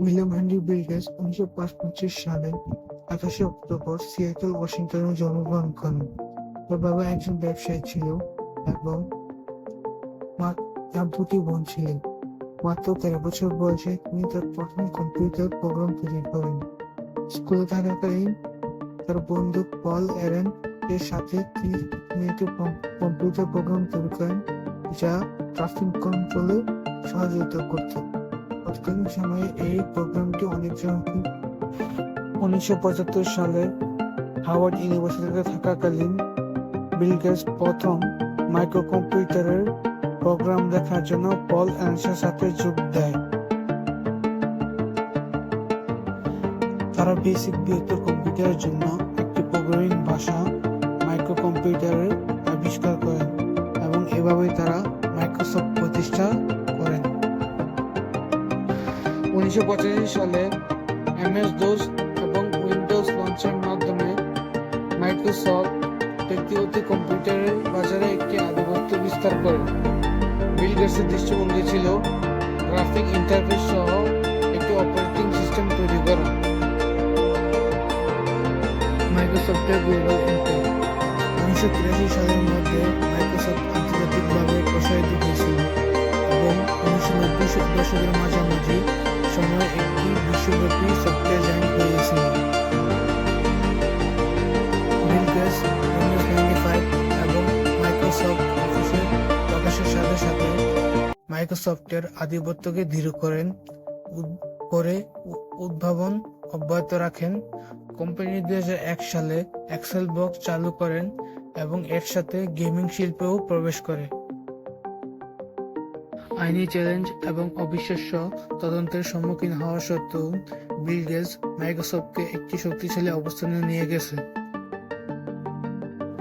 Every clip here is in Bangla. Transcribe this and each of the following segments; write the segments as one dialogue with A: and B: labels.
A: উইলিয়াম হেনরি বিল গেটস উনিশশো পঁচিশ সালে আঠাশে অক্টোবর সিয়াটল, ওয়াশিংটনে জন্মগ্রহণ করেন। তার বাবা একজন ব্যবসায়ী ছিল এবং তার দুটি বোন ছিলেন। মাত্র তেরো বছর বয়সে তিনি তার প্রথম কম্পিউটার প্রোগ্রাম তৈরি করেন। স্কুলে থাকাকালীন তার বন্ধু পল এরেন এর সাথে তিনি একটি কম্পিউটার প্রোগ্রাম তৈরি করেন যা ট্রাফিক কন্ট্রোলে সহযোগিতা করত। তৎকালীন সময়ে এই প্রোগ্রামটি জনপ্রিয় উনিশশো পঁচাত্তর সালে হাওয়ার্ড ইউনিভার্সিটিতে থাকাকালীন বিল প্রথম মাইক্রো কম্পিউটারের প্রোগ্রাম দেখার জন্য পল অ্যান্সের সাথে যোগ দেয়। তারা বেসিক বৃহত্তর কম্পিউটারের জন্য একটি প্রোগ্রামিং ভাষা মাইক্রো কম্পিউটারের আবিষ্কার করেন এবং এভাবেই তারা মাইক্রোসফট প্রতিষ্ঠা উনিশশো পঁচাশি সালে এমএস ডোস এবং উইন্ডোজ লঞ্চের মাধ্যমে মাইক্রোসফট ব্যক্তিগত কম্পিউটারের বাজারে একটি আধিপত্য বিস্তার করে। বিল গেটসের দৃষ্টিভঙ্গি ছিল গ্রাফিক ইন্টারফেস সহ একটি অপারেটিং সিস্টেম তৈরি করা। মাইক্রোসফটের উনিশশো তিরাশি সালের মধ্যে ফাইভ এবং মাইক্রোসফট অফিসের প্রকাশের সাথে মাইক্রোসফটের আধিপত্যকে দৃঢ় করেন করে উদ্ভাবন অব্যাহত রাখেন কোম্পানি দুই এক সালে এক্সেল বক্স চালু করেন এবং এর সাথে গেমিং শিল্পেও প্রবেশ করে আইনি চ্যালেঞ্জ এবং অবিশ্বাস্য তদন্তের সম্মুখীন হওয়া সত্ত্বেও বিল গেটস মাইক্রোসফটকে একটি শক্তিশালী অবস্থানে নিয়ে গেছে।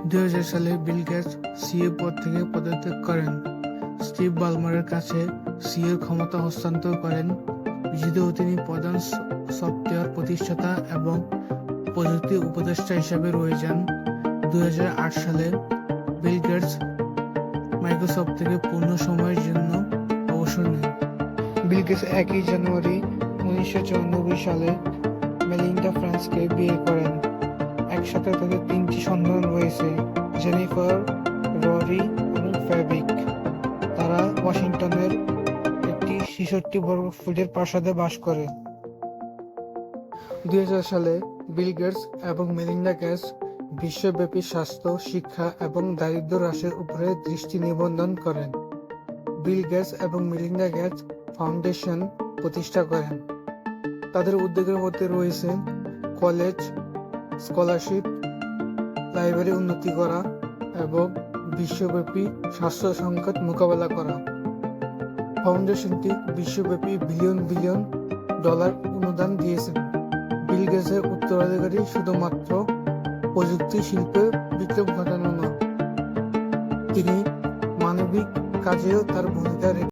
A: দুই সালে বিল গেটস সিএ পদ থেকে পদত্যাগ করেন। স্টিভ বালমারের কাছে সিএর ক্ষমতা হস্তান্তর করেন। যদিও তিনি প্রধান সফটওয়্যার প্রতিষ্ঠাতা এবং প্রযুক্তি উপদেষ্টা হিসাবে রয়ে যান। দুই হাজার আট সালে বিল গেটস মাইক্রোসফট থেকে পূর্ণ সময়ের জন্য অবসর নেন। বিল গেটস একই জানুয়ারি উনিশশো চুরানব্বই সালে মেলিন্ডা ফ্রান্সকে বিয়ে করেন। একসাথে তাদের তিনটি সন্তান রয়েছে, জেনিফার, ররি এবং ফ্যাবিক। তারা ওয়াশিংটনের একটি ছেষট্টি বর্গ ফুটের প্রাসাদে বাস করে। দুই হাজার সালে বিল গেটস এবং মেলিন্ডা গেটস বিশ্বব্যাপী স্বাস্থ্য, শিক্ষা এবং দারিদ্র হ্রাসের উপরে দৃষ্টি নিবন্ধন করেন। বিল গেটস এবং মেলিন্ডা গেটস ফাউন্ডেশন প্রতিষ্ঠা করেন। তাদের উদ্যোগের মধ্যে রয়েছে কলেজ, স্কলারশিপ, লাইব্রেরি উন্নতি করা এবং বিশ্বব্যাপী স্বাস্থ্য সংকট মোকাবেলা করা। ফাউন্ডেশনটি বিশ্বব্যাপী বিলিয়ন বিলিয়ন ডলার অনুদান দিয়েছেন। বিল গেটসের উত্তরাধিকারী শুধুমাত্র প্রযুক্তি শিল্পে বিপ্লব ঘটানো নয়, তিনি মানবিক কাজেও তার ভূমিকা রেখে